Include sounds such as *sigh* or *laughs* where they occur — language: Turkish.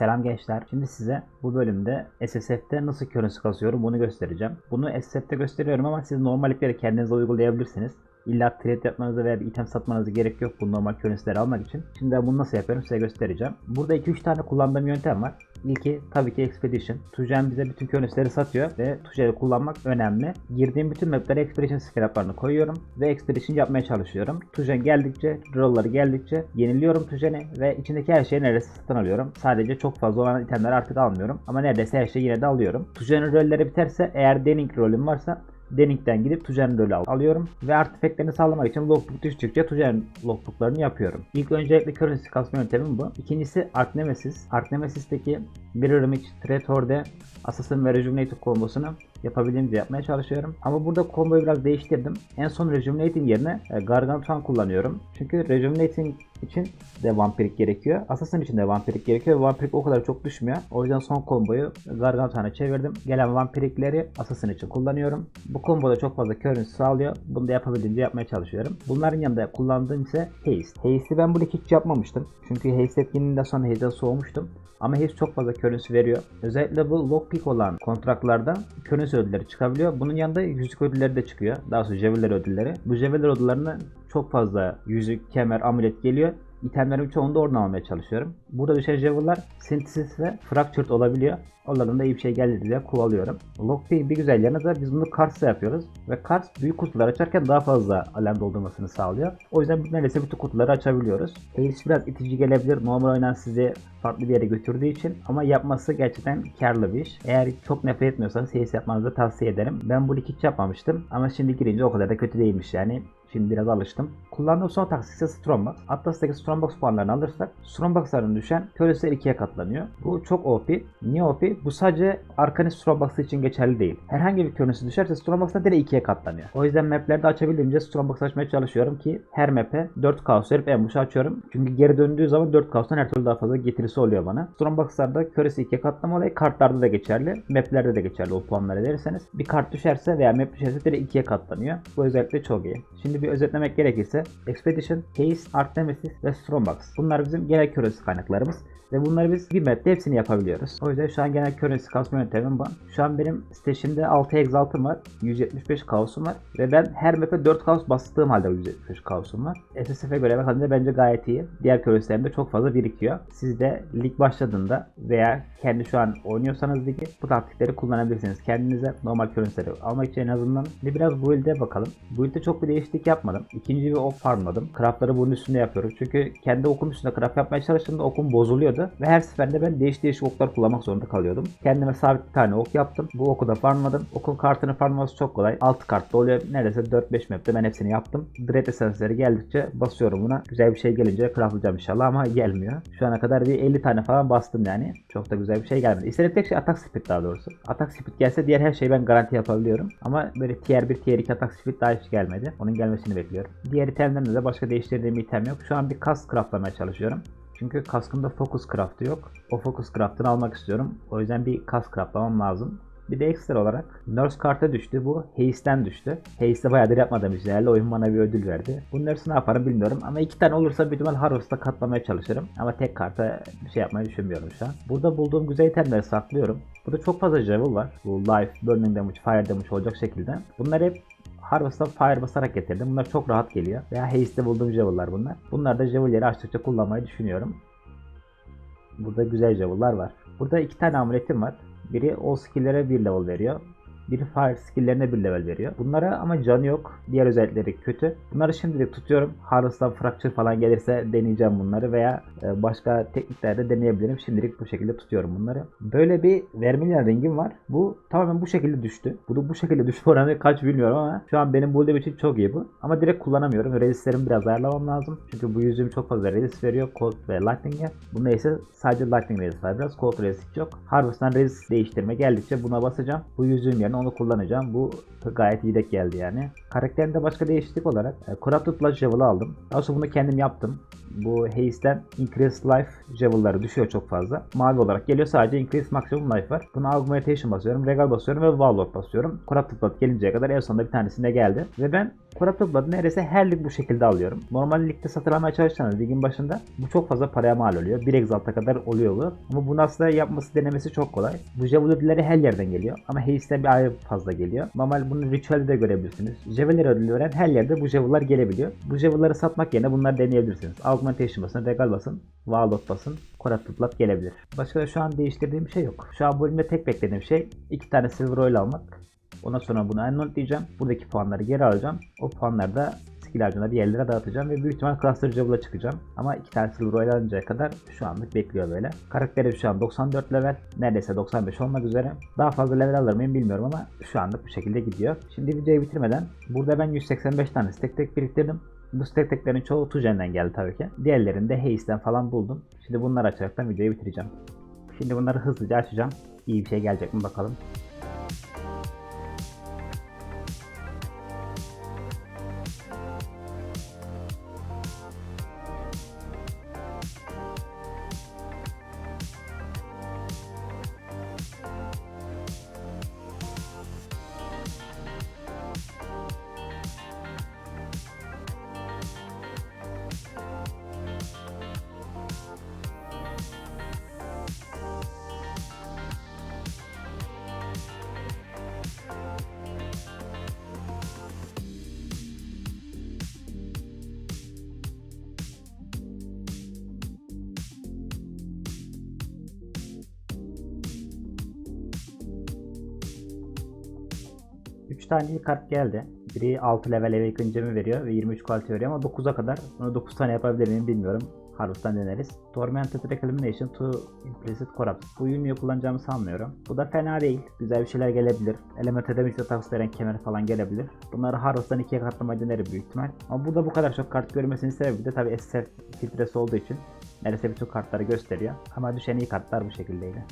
Selam gençler. Şimdi size bu bölümde SSF'te nasıl currency kasıyorum bunu göstereceğim. Bunu SSF'te gösteriyorum ama siz normallikleri kendinize uygulayabilirsiniz. İlla trade yapmanıza veya bir item satmanıza gerek yok bu normal currency'leri almak için. Şimdi ben bunu nasıl yapıyorum size göstereceğim. Burada 2-3 tane kullandığım yöntem var. İlki tabii ki Expedition. Tujen bize bütün currency'leri satıyor ve Tujen'i kullanmak önemli. Girdiğim bütün maplere Expedition scraplarını koyuyorum ve Expedition yapmaya çalışıyorum. Tujen geldikçe, roll'ları geldikçe yeniliyorum Tujen'i ve içindeki her şeyi neredeyse satın alıyorum. Sadece çok fazla olan itemleri artık almıyorum ama neredeyse her şeyi yine de alıyorum. Tujen'in rolleri biterse eğer Denning rolüm varsa Denning'den gidip Tujen rolü al- alıyorum ve artifactlerini sağlamak için logbook düştükçe Tujen logbooklarını yapıyorum. İlk öncelikle currency kasma yöntemim bu. İkincisi Ark Nemesis. Ark Nemesis'teki Mirror Image, Threat Horde, Assassin ve Rejuvenated kombosunu yapabildiğimce yapmaya çalışıyorum. Ama burada komboyu biraz değiştirdim. En son Rejuvenating yerine e, Gargantuan kullanıyorum. Çünkü Rejuvenating için de vampirik gerekiyor. Assassin için de vampirik gerekiyor. ve Vampirik o kadar çok düşmüyor. O yüzden son komboyu Gargantuan'a çevirdim. Gelen vampirikleri Assassin için kullanıyorum. Bu komboda çok fazla currency sağlıyor. Bunu da yapabildiğince yapmaya çalışıyorum. Bunların yanında kullandığım ise Haste. Haste'i ben bunu hiç yapmamıştım. Çünkü Haste etkinliğinden sonra Haste'den soğumuştum. Ama Haste çok fazla currency veriyor. Özellikle bu lockpick olan kontratlarda currency ödülleri çıkabiliyor. Bunun yanında yüzük ödülleri de çıkıyor. Daha sonra Javeler ödülleri. Bu Javeler ödüllerine çok fazla yüzük, kemer, amulet geliyor. İtemlerin çoğunu da oradan almaya çalışıyorum. Burada düşen Javel'lar Synthesis ve Fractured olabiliyor. Onlardan da iyi bir şey geldi diye kovalıyorum. Lockpick'in bir güzel yanı da biz bunu Kars'ta yapıyoruz. Ve Kars büyük kutular açarken daha fazla alem doldurmasını sağlıyor. O yüzden neredeyse bütün kutuları açabiliyoruz. Haze biraz itici gelebilir. Normal oynayan sizi farklı bir yere götürdüğü için ama yapması gerçekten karlı bir iş. Eğer çok nefret etmiyorsanız Haze yapmanızı tavsiye ederim. Ben bu hiç yapmamıştım ama şimdi girince o kadar da kötü değilmiş yani. Şimdi biraz alıştım. Kullandığım son taktik ise Strongbox. Atlas'taki Strongbox puanlarını alırsak Strongbox'ların düşen köresi ikiye katlanıyor. Bu çok OP. Niye OP? Bu sadece Arcanist Strongbox için geçerli değil. Herhangi bir köresi düşerse Strongbox'ta direkt ikiye katlanıyor. O yüzden maplerde açabildiğimce Strongbox açmaya çalışıyorum ki her map'e 4 kaos verip en başa açıyorum. Çünkü geri döndüğü zaman 4 kaostan her türlü daha fazla getirisi oluyor bana. Strongbox'larda köresi ikiye katlama olayı kartlarda da geçerli. Maplerde de geçerli o puanları verirseniz. Bir kart düşerse veya map düşerse direkt ikiye katlanıyor. Bu özellikle çok iyi. Şimdi bir özetlemek gerekirse Expedition, Haste, Arc Nemesis ve Strongbox. Bunlar bizim genel köresi kaynaklarımız. Ve bunları biz bir map'te hepsini yapabiliyoruz. O yüzden şu an genel currency kasma yöntemim bu. Şu an benim stash'imde 6 exalt'ım var. 175 kaosum var. Ve ben her map'e 4 kaos bastığım halde 175 kaosum var. SSF'e göre bakınca bence gayet iyi. Diğer currency'lerimde çok fazla birikiyor. Siz de lig başladığında veya kendi şu an oynuyorsanız ligi bu taktikleri kullanabilirsiniz. Kendinize normal currency'leri almak için en azından. Şimdi biraz build'e bakalım. Build'de çok bir değişiklik yapmadım. İkinci bir ok farmladım. Craftları bunun üstünde yapıyorum. Çünkü kendi okum üstünde craft yapmaya çalıştığımda okum bozuluyordu. Ve her seferinde ben değişik değişik oklar kullanmak zorunda kalıyordum. Kendime sabit bir tane ok yaptım. Bu oku da farmladım. Okun kartını farmlaması çok kolay. 6 kartlı oluyor. Neredeyse 4-5 map'te ben hepsini yaptım. Dread esansları geldikçe basıyorum buna. Güzel bir şey gelince craftlayacağım inşallah ama gelmiyor. Şu ana kadar bir 50 tane falan bastım yani. Çok da güzel bir şey gelmedi. İstediğim tek şey atak speed daha doğrusu. Atak speed gelse diğer her şeyi ben garanti yapabiliyorum. Ama böyle tier 1 tier 2 atak speed daha hiç gelmedi. Onun gelmesini bekliyorum. Diğer itemlerimde de başka değiştirdiğim item yok. Şu an bir kask craftlamaya çalışıyorum. Çünkü kaskımda focus craft'ı yok. O focus craft'ını almak istiyorum. O yüzden bir kask craftlamam lazım. Bir de ekstra olarak Nurse karta düştü. Bu Haste'den düştü. Haste'de bayağıdır yapmadığım işlerle oyun bana bir ödül verdi. Bu Nurse'ı ne yaparım bilmiyorum ama iki tane olursa büyük ihtimal Harvest'ta katlamaya çalışırım. Ama tek karta bir şey yapmayı düşünmüyorum şu an. Burada bulduğum güzel itemleri saklıyorum. Burada çok fazla Javel var. Bu Life, Burning Damage, Fire Damage olacak şekilde. Bunlar hep Harvest'ta fire basarak getirdim. Bunlar çok rahat geliyor. Veya Haste'de bulduğum Javel'lar bunlar. Bunlar da Javel'leri açtıkça kullanmayı düşünüyorum. Burada güzel Javel'lar var. Burada iki tane amuletim var. Biri o skill'lere bir level veriyor. Biri fire skill'lerine bir level veriyor. Bunlara ama canı yok. Diğer özellikleri kötü. Bunları şimdilik tutuyorum. Harvest'tan fracture falan gelirse deneyeceğim bunları veya e, başka tekniklerde deneyebilirim. Şimdilik bu şekilde tutuyorum bunları. Böyle bir Vermilion ringim var. Bu tamamen bu şekilde düştü. Bu bu şekilde *laughs* düşme oranı kaç bilmiyorum ama şu an benim build'im için çok iyi bu. Ama direkt kullanamıyorum. Resistlerimi biraz ayarlamam lazım. Çünkü bu yüzüğüm çok fazla resist veriyor. Cold ve Lightning'e. Bunda ise sadece Lightning resist var biraz. Cold resist yok. Harvest'tan resist değiştirme geldikçe buna basacağım. Bu yüzüğüm yerine onu kullanacağım. Bu gayet iyi denk geldi yani. Karakterimde başka değişiklik olarak e, Corrupted Blood Javel'ı aldım. Sonra bunu kendim yaptım. Bu Haze'den Increase Life Javel'ları düşüyor çok fazla. Mavi olarak geliyor sadece Increase Maximum Life var. Buna Augmentation basıyorum, Regal basıyorum ve Warlock basıyorum. Corrupted Blood gelinceye kadar en sonunda bir tanesinde geldi. Ve ben Corrupted Blood'ı neredeyse her lig bu şekilde alıyorum. Normal ligde satın almaya çalışsanız ligin başında bu çok fazla paraya mal oluyor. 1 exalt'a kadar oluyor bu. Ama bunu aslında yapması denemesi çok kolay. Bu Javel ödülleri her yerden geliyor. Ama Haze'den bir ayrı fazla geliyor. Normal bunu Ritual'de de görebilirsiniz. Javeler ödülü veren her yerde bu Javel'lar gelebiliyor. Bu Javel'ları satmak yerine bunları deneyebilirsiniz. Augmentation basın, Regal basın, Warlock basın, Corrupted Blood gelebilir. Başka da şu an değiştirdiğim bir şey yok. Şu an bölümde tek beklediğim şey iki tane Silver Oil almak. Ondan sonra bunu unlock diyeceğim. Buradaki puanları geri alacağım. O puanları da skill bir yerlere dağıtacağım ve büyük ihtimal Cluster Javel'a çıkacağım. Ama iki tane Silver Oil alıncaya kadar şu anlık bekliyor böyle. Karakterim şu an 94 level. Neredeyse 95 olmak üzere. Daha fazla level alır mıyım bilmiyorum ama şu anlık bu şekilde gidiyor. Şimdi videoyu bitirmeden burada ben 185 tane stack tek biriktirdim. Bu stack teklerin çoğu Tujen'den geldi tabii ki. Diğerlerini de Haze'den falan buldum. Şimdi bunları açaraktan videoyu bitireceğim. Şimdi bunları hızlıca açacağım. İyi bir şey gelecek mi bakalım. Tane iyi kart geldi. Biri 6 level eve yıkıncamı veriyor ve 23 kalite veriyor ama 9'a kadar bunu 9 tane yapabilir miyim bilmiyorum. Harvest'tan deneriz. Tormented Reclamation to Implicit Corrupt. Bu ünlüyü kullanacağımı sanmıyorum. Bu da fena değil. Güzel bir şeyler gelebilir. Elemental Damage'de takas veren kemer falan gelebilir. Bunları Harvest'tan ikiye katlamayı denerim büyük ihtimal. Ama burada bu kadar çok kart görmesinin sebebi de tabi SF filtresi olduğu için neredeyse bütün kartları gösteriyor. Ama düşen iyi kartlar bu şekildeydi.